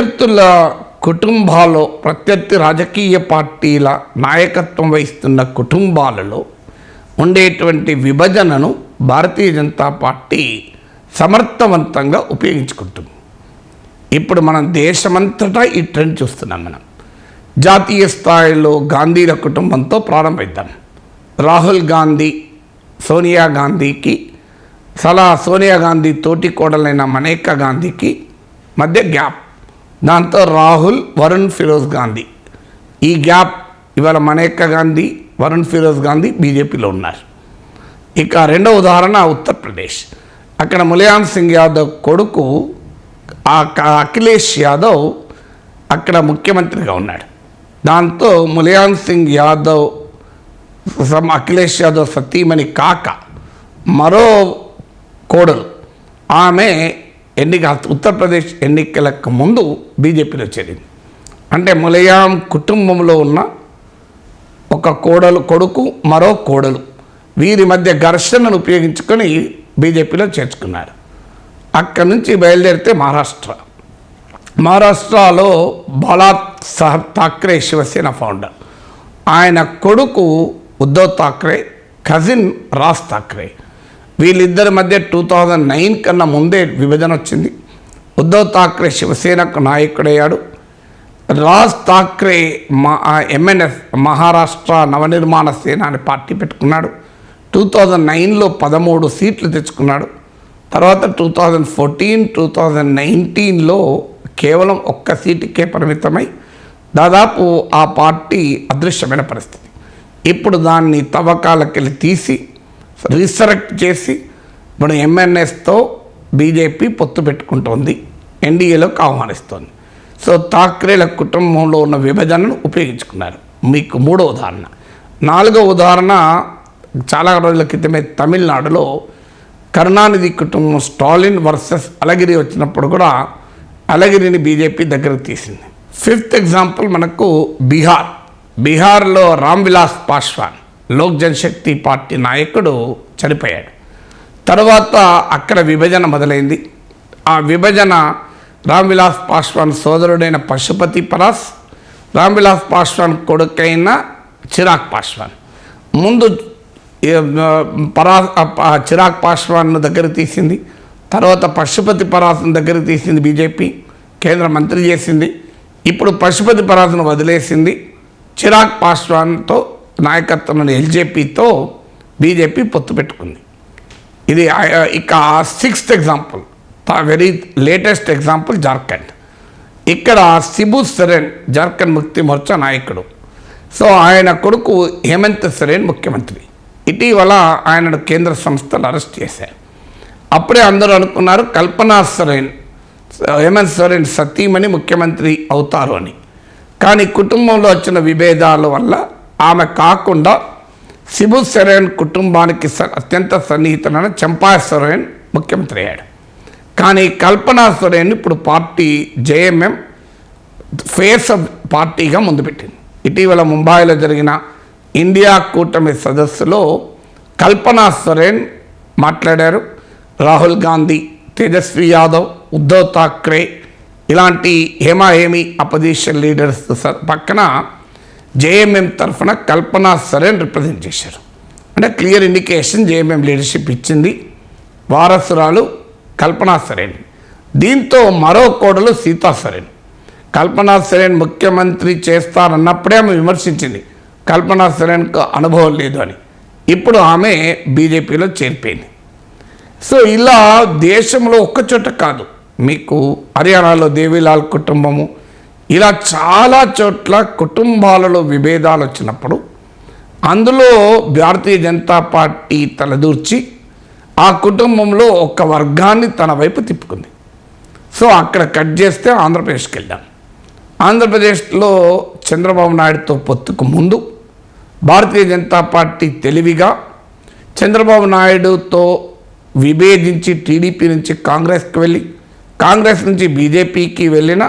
అభ్యర్థుల కుటుంబాల్లో ప్రత్యర్థి రాజకీయ పార్టీల నాయకత్వం వహిస్తున్న కుటుంబాలలో ఉండేటువంటి విభజనను భారతీయ జనతా పార్టీ సమర్థవంతంగా ఉపయోగించుకుంటుంది. ఇప్పుడు మనం దేశమంతటా ఈ ట్రెండ్ చూస్తున్నాం మనం. జాతీయ స్థాయిలో గాంధీల కుటుంబంతో ప్రారంభిద్దాం. రాహుల్ గాంధీ సోనియా గాంధీకి సలా సోనియా గాంధీ తోటి కోడలైన మనేకా గాంధీకి మధ్య గ్యాప్. దాంతో రాహుల్ వరుణ్ ఫిరోజ్ గాంధీ. ఈ గ్యాప్ ఇవాళ మనేక గాంధీ వరుణ్ ఫిరోజ్ గాంధీ బీజేపీలో ఉన్నారు. ఇక రెండో ఉదాహరణ ఉత్తరప్రదేశ్ అక్కడ ములాయం సింగ్ యాదవ్ కొడుకు ఆ క- అఖిలేష్ యాదవ్ అక్కడ ముఖ్యమంత్రిగా ఉన్నాడు. దాంతో ములాయం సింగ్ యాదవ్ సమ్ అఖిలేష్ యాదవ్ సతీమణి కాక మరో కోడలు. ఆమె ఎన్నిక ఉత్తరప్రదేశ్ ఎన్నికలకు ముందు బీజేపీలో చేరింది. అంటే ములయాం కుటుంబంలో ఉన్న ఒక కోడలు కొడుకు మరో కోడలు. వీరి మధ్య ఘర్షణను ఉపయోగించుకొని బీజేపీలో చేర్చుకున్నారు. అక్కడి నుంచి బయలుదేరితే మహారాష్ట్ర. మహారాష్ట్రలో బాలా సాహెబ్ ఠాక్రే శివసేన ఫౌండర్ ఆయన కొడుకు ఉద్ధవ్ ఠాక్రే కజిన్ రాజ్ ఠాక్రే వీళ్ళిద్దరి మధ్య టూ థౌజండ్ నైన్ కన్నా ముందే విభజన వచ్చింది. ఉద్ధవ్ ఠాక్రే శివసేనకు నాయకుడయ్యాడు. రాజ్ ఠాక్రే మా ఎంఎన్ఎస్ మహారాష్ట్ర నవనిర్మాణ సేన అనే పార్టీ పెట్టుకున్నాడు. టూ థౌజండ్ నైన్లో పదమూడు సీట్లు తెచ్చుకున్నాడు. తర్వాత two thousand fourteen two thousand నైన్టీన్లో కేవలం ఒక్క సీటుకే పరిమితమై దాదాపు ఆ పార్టీ అదృశ్యమైన పరిస్థితి. ఇప్పుడు దాన్ని తవ్వకాలకెళ్ళి తీసి రీసరెక్ట్ చేసి ఇప్పుడు ఎంఎన్ఎస్తో బీజేపీ పొత్తు పెట్టుకుంటోంది. ఎన్డీఏలోకి ఆహ్వానిస్తోంది. సో థాక్రేల కుటుంబంలో ఉన్న విభజనను ఉపయోగించుకున్నారు. మీకు మూడో ఉదాహరణ. నాలుగో ఉదాహరణ చాలా రోజుల క్రితమే తమిళనాడులో కరుణానిధి కుటుంబం స్టాలిన్ వర్సెస్ అలగిరి వచ్చినప్పుడు కూడా అలగిరిని బీజేపీ దగ్గరకు తీసింది. ఫిఫ్త్ ఎగ్జాంపుల్ మనకు బీహార్. బీహార్లో రామ్ విలాస్ పాస్వాన్ లోక్ జనశక్తి పార్టీ నాయకుడు చనిపోయాడు. తర్వాత అక్కడ విభజన మొదలైంది. ఆ విభజన రామ్ విలాస్ పాస్వాన్ సోదరుడైన పశుపతి పరాస్ రామ్ విలాస్ పాస్వాన్ కొడుకైన చిరాగ్ పాస్వాన్ ముందు పరా ఆ చిరాగ్ పాశ్వాన్ను దగ్గర తీసింది. తర్వాత పశుపతి పరాస్ను దగ్గర తీసింది బీజేపీ కేంద్ర మంత్రి చేసింది. ఇప్పుడు పశుపతి పరాస్ను వదిలేసింది చిరాగ్ పాస్వాన్తో నాయకత్వంలోని ఎల్జేపీతో బీజేపీ పొత్తు పెట్టుకుంది. ఇది ఆ- ఇక sixth example very latest example Jharkhand. ఇక్కడ సిబు సరెన్ జార్ఖండ్ ముక్తి మోర్చా నాయకుడు. సో ఆయన కొడుకు హేమంత్ సరెన్ ముఖ్యమంత్రి. ఇటీవల ఆయనను కేంద్ర సంస్థలు అరెస్ట్ చేశారు. అప్పుడే అందరూ అనుకున్నారు కల్పనా సరెన్ హేమంత్ సరెన్ సతీమణి ముఖ్యమంత్రి అవుతారు అని. కానీ కుటుంబంలో వచ్చిన విభేదాల వల్ల ఆమె కాకుండా శిబు సరెన్ కుటుంబానికి స- అత్యంత సన్నిహితులైన చంపా సరెన్ ముఖ్యమంత్రి అయ్యాడు. కానీ కల్పనా సొరేన్ ఇప్పుడు పార్టీ జేఎంఎం ఫేస్ ఆఫ్ పార్టీగా ముందుపెట్టింది ఇటీవల ముంబైలో జరిగిన ఇండియా కూటమి సదస్సులో కల్పనా సొరేన్ మాట్లాడారు. రాహుల్ గాంధీ తేజస్వి యాదవ్ ఉద్ధవ్ థాక్రే ఇలాంటి హేమాహేమి అపోజిషన్ లీడర్స్ స- పక్కన జేఎంఎం తరఫున కల్పనా సరేన్ రిప్రజెంట్ చేశారు. అంటే క్లియర్ ఇండికేషన్ జేఎంఎం లీడర్షిప్ ఇచ్చింది. వారసురాలు కల్పనా సరేన్. దీంతో మరో కోడలు సీతా సరేన్. కల్పనా సరేన్ ముఖ్యమంత్రి చేస్తారన్నప్పుడే ఆమె విమర్శించింది. కల్పనా సరేన్కు అనుభవం లేదు అని. ఇప్పుడు ఆమె బీజేపీలో చేరిపోయింది. సో ఇలా దేశంలో ఒక్కచోట కాదు. మీకు హర్యానాలో దేవీలాల్ కుటుంబము ఇలా చాలా చోట్ల కుటుంబాలలో విభేదాలు వచ్చినప్పుడు అందులో భారతీయ జనతా పార్టీ తలదూర్చి ఆ కుటుంబంలో ఒక వర్గాన్ని తన వైపు తిప్పుకుంది. సో అక్కడ కట్ చేస్తే ఆంధ్రప్రదేశ్కి వెళ్ళాం. ఆంధ్రప్రదేశ్లో చంద్రబాబు నాయుడుతో పొత్తుకు ముందు భారతీయ జనతా పార్టీ తెలివిగా చంద్రబాబు నాయుడుతో విభేదించి టీడీపీ నుంచి కాంగ్రెస్కి వెళ్ళి కాంగ్రెస్ నుంచి బీజేపీకి వెళ్ళిన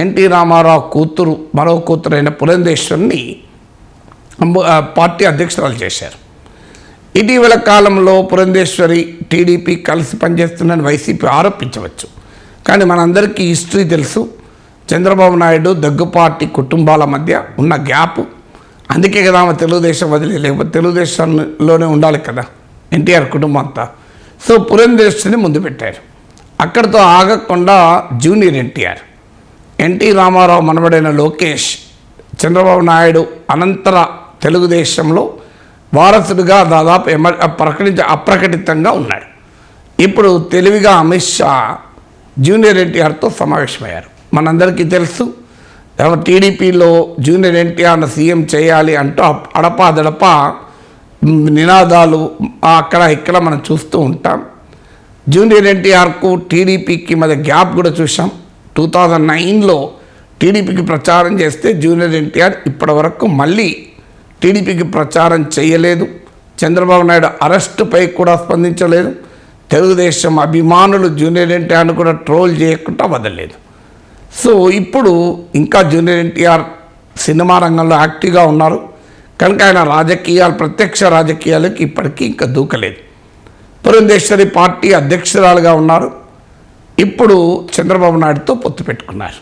ఎన్టీ రామారావు కూతురు మరో కూతురు అయిన పురంధేశ్వరిని అంబ- పార్టీ అధ్యక్షురాలు చేశారు. ఇటీవల కాలంలో పురంధేశ్వరి టీడీపీ కలిసి పనిచేస్తుందని వైసీపీ ఆరోపించవచ్చు. కానీ మనందరికీ హిస్టరీ తెలుసు. చంద్రబాబు నాయుడు దగ్గుపాటి కుటుంబాల మధ్య ఉన్న గ్యాప్. అందుకే కదా ఆమె తెలుగుదేశం వదిలి లేకపోతే తెలుగుదేశంలోనే ఉండాలి కదా ఎన్టీఆర్ కుటుంబం అంతా. సో పురంధేశ్వరిని ముందు పెట్టారు. అక్కడితో ఆగకుండా జూనియర్ ఎన్టీఆర్. ఎన్టీ రామారావు మనవడైన లోకేష్ చంద్రబాబు నాయుడు అనంతర తెలుగుదేశంలో వారసుడిగా దాదాపు ఎమ ప్రకటించ అప్రకటితంగా ఉన్నాడు. ఇప్పుడు తెలివిగా అమిత్ షా జూనియర్ ఎన్టీఆర్తో సమావేశమయ్యారు. మనందరికీ తెలుసు ఎవరు టీడీపీలో జూనియర్ ఎన్టీఆర్ను సీఎం చేయాలి అంటూ అడపాదడప అడపాదడపా నినాదాలు అక్కడ ఇక్కడ మనం చూస్తూ ఉంటాం. జూనియర్ ఎన్టీఆర్కు టీడీపీకి మధ్య గ్యాప్ కూడా చూసాం టూ థౌజండ్ నైన్లో టీడీపీకి ప్రచారం చేస్తే జూనియర్ ఎన్టీఆర్ ఇప్పటి వరకు మళ్ళీ టీడీపీకి ప్రచారం చేయలేదు. చంద్రబాబు నాయుడు అరెస్టుపై కూడా స్పందించలేదు. తెలుగుదేశం అభిమానులు జూనియర్ ఎన్టీఆర్ను కూడా ట్రోల్ చేయకుండా వదలలేదు. సో ఇప్పుడు ఇంకా జూనియర్ ఎన్టీఆర్ సినిమా రంగంలో యాక్టివ్గా ఉన్నారు. కనుక ఆయన రాజకీయాలు ప్రత్యక్ష రాజకీయాలకు ఇప్పటికీ ఇంకా దూకలేదు. పురంధేశ్వరి పార్టీ అధ్యక్షురాలుగా ఉన్నారు. ఇప్పుడు చంద్రబాబు నాయుడుతో పొత్తు పెట్టుకున్నారు.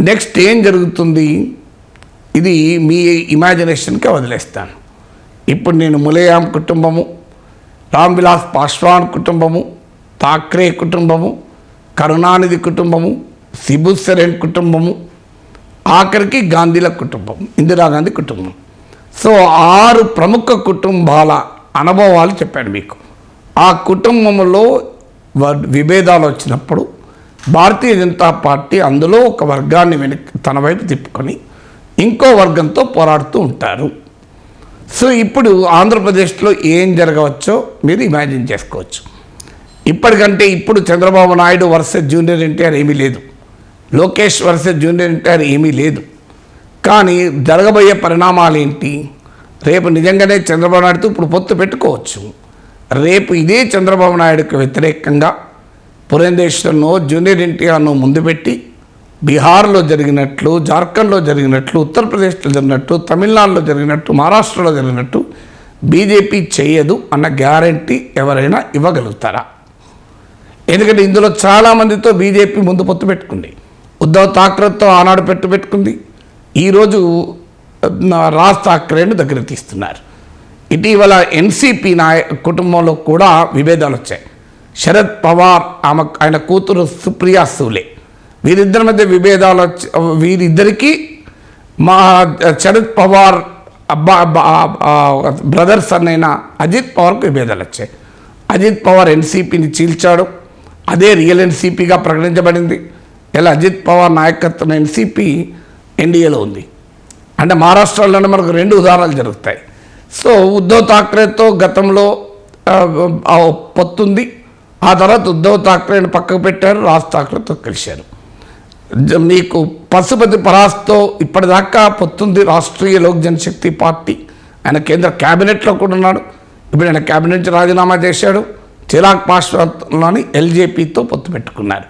నెక్స్ట్ ఏం జరుగుతుంది? ఇది మీ ఇమాజినేషన్కే వదిలేస్తాను. ఇప్పుడు నేను ములయాం కుటుంబము రామ్ విలాస్ పాస్వాన్ కుటుంబము థాక్రే కుటుంబము కరుణానిధి కుటుంబము సిబు కుటుంబము ఆఖరికి గాంధీల కుటుంబం ఇందిరాగాంధీ కుటుంబం. సో ఆరు ప్రముఖ కుటుంబాల అనుభవాలు చెప్పాను మీకు. ఆ కుటుంబంలో విభేదాలు వచ్చినప్పుడు భారతీయ జనతా పార్టీ అందులో ఒక వర్గాన్ని వెనక్కి తన వైపు తిప్పుకొని ఇంకో వర్గంతో పోరాడుతూ ఉంటారు. సో ఇప్పుడు ఆంధ్రప్రదేశ్లో ఏం జరగవచ్చో మీరు ఇమాజిన్ చేసుకోవచ్చు. ఇప్పటికంటే ఇప్పుడు Chandrababu Naidu versus junior NTR ఏమీ లేదు. లోకేష్ వర్సెస్ జూనియర్ ఎన్టీఆర్ ఏమీ లేదు. కానీ జరగబోయే పరిణామాలు ఏంటి రేపు నిజంగానే చంద్రబాబు నాయుడుతో ఇప్పుడు పొత్తు పెట్టుకోవచ్చు. రేపు ఇదే చంద్రబాబు నాయుడుకు వ్యతిరేకంగా పురంధేశ్వర్ను జూనియర్ ఎన్టీఆర్ను ముందు పెట్టి బీహార్లో జరిగినట్లు జార్ఖండ్లో జరిగినట్లు ఉత్తరప్రదేశ్లో జరిగినట్టు తమిళనాడులో జరిగినట్టు మహారాష్ట్రలో జరిగినట్టు బీజేపీ చేయదు అన్న గ్యారంటీ ఎవరైనా ఇవ్వగలుగుతారా? ఎందుకంటే ఇందులో చాలామందితో బీజేపీ ముందు పొత్తు పెట్టుకుంది. ఉద్ధవ్ థాక్రేతో ఆనాడు పెట్టు పెట్టుకుంది. ఈరోజు రాజ్ థాక్రేను దగ్గర తీస్తున్నారు. ఇటీవల ఎన్సీపీ నాయ కుటుంబంలో కూడా విభేదాలు వచ్చాయి. శరద్ పవార్ ఆమె ఆయన కూతురు సుప్రియా సూలే. వీరిద్దరి మధ్య విభేదాలు వచ్చి వీరిద్దరికీ మా శరద్ పవార్ అబ్బా బ్రదర్స్ అయిన అజిత్ పవార్కు విభేదాలు వచ్చాయి. అజిత్ పవార్ ఎన్సీపీని చీల్చాడు. అదే రియల్ ఎన్సీపీగా ప్రకటించబడింది. ఇలా అజిత్ పవార్ నాయకత్వం ఎన్సీపీ ఎన్డీఏలో ఉంది. అంటే మహారాష్ట్రలోనే మనకు రెండు ఉదాహరణలు జరుగుతాయి. సో ఉద్ధవ్ ఠాక్రేతో గతంలో పొత్తుంది ఆ తర్వాత ఉద్ధవ్ ఠాక్రేని పక్కకు పెట్టారు రాజ్ ఠాక్రేతో కలిశారు. మీకు పశుపతి పరాస్తో ఇప్పటిదాకా పొత్తుంది రాష్ట్రీయ లోక్ జనశక్తి పార్టీ. ఆయన కేంద్ర క్యాబినెట్లో కూడా ఉన్నాడు. ఇప్పుడు ఆయన క్యాబినెట్ నుంచి రాజీనామా చేశాడు. చిరాగ్ పాస్వాన్లోని ఎల్జేపీతో పొత్తు పెట్టుకున్నారు.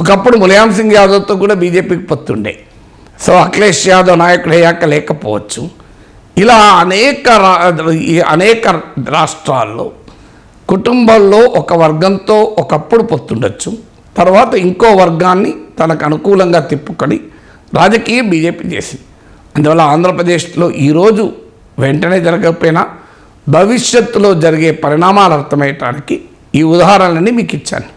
ఒకప్పుడు ములాయం సింగ్ యాదవ్తో కూడా బీజేపీకి పొత్తుండే. సో అఖిలేష్ యాదవ్ నాయకుడు అయ్యాక లేకపోవచ్చు. ఇలా అనేక రా అనేక రాష్ట్రాల్లో కుటుంబంలో ఒక వర్గంతో ఒకప్పుడు పొత్తుండొచ్చు. తర్వాత ఇంకో వర్గాన్ని తనకు అనుకూలంగా తిప్పుకొని రాజకీయం బీజేపీ చేసింది. అందువల్ల ఆంధ్రప్రదేశ్లో ఈరోజు వెంటనే జరగకపోయినా భవిష్యత్తులో జరిగే పరిణామాలు అర్థమయ్యటానికి ఈ ఉదాహరణలన్నీ మీకు ఇచ్చాను.